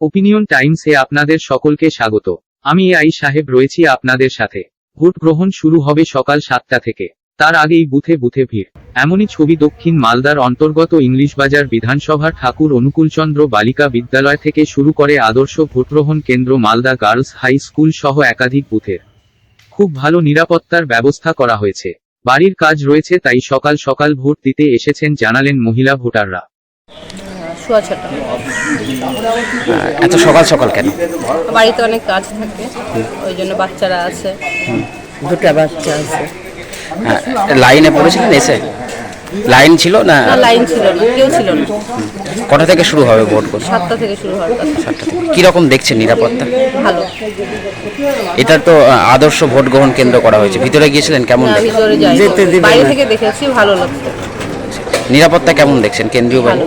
Opinion টাইমসে আপনাদের সকলকে স্বাগত। আমি আই সাহেব রয়েছি আপনাদের সাথে। ভোট গ্রহণ শুরু হবে সকাল সাতটা থেকে। তার আগেই বুথে বুথে ভিড়। এমনই ছবি দক্ষিণ মালদার অন্তর্গত ইংলিশবাজার বিধানসভার ঠাকুর অনুকূলচন্দ্র বালিকা বিদ্যালয় থেকে শুরু করে আদর্শ ভোটগ্রহণ কেন্দ্র মালদা গার্লস হাই স্কুল সহ একাধিক বুথের। খুব ভালো নিরাপত্তার ব্যবস্থা করা হয়েছে। বাড়ির কাজ রয়েছে তাই সকাল সকাল ভোট দিতে এসেছেন জানালেন মহিলা ভোটাররা। শোয়া ছটা এত সকাল সকাল কেন? বাড়িতে অনেক কাজ থাকে ওই জন্য বাচ্চারা আছে। দুটা বাচ্চা আছে। হ্যাঁ, লাইনে পড়েছিলেন এসে? লাইন ছিল না? লাইন ছিল না কেউ ছিল না। কটা থেকে শুরু হবে ভোট করতে? সাতটা থেকে শুরু কথা সাতটা থেকে। কীরকম দেখছেন নিরাপত্তা? ভালো। এটা তো আদর্শ ভোট গ্রহণ কেন্দ্র করা হয়েছে। ভিতরে গিয়েছিলেন কেমন ভিতরে যাই বাইরে থেকে দেখেছি ভালো লাগছে। নিরাপত্তা কেমন দেখছেন? কেন্দ্রীয় বাহিনী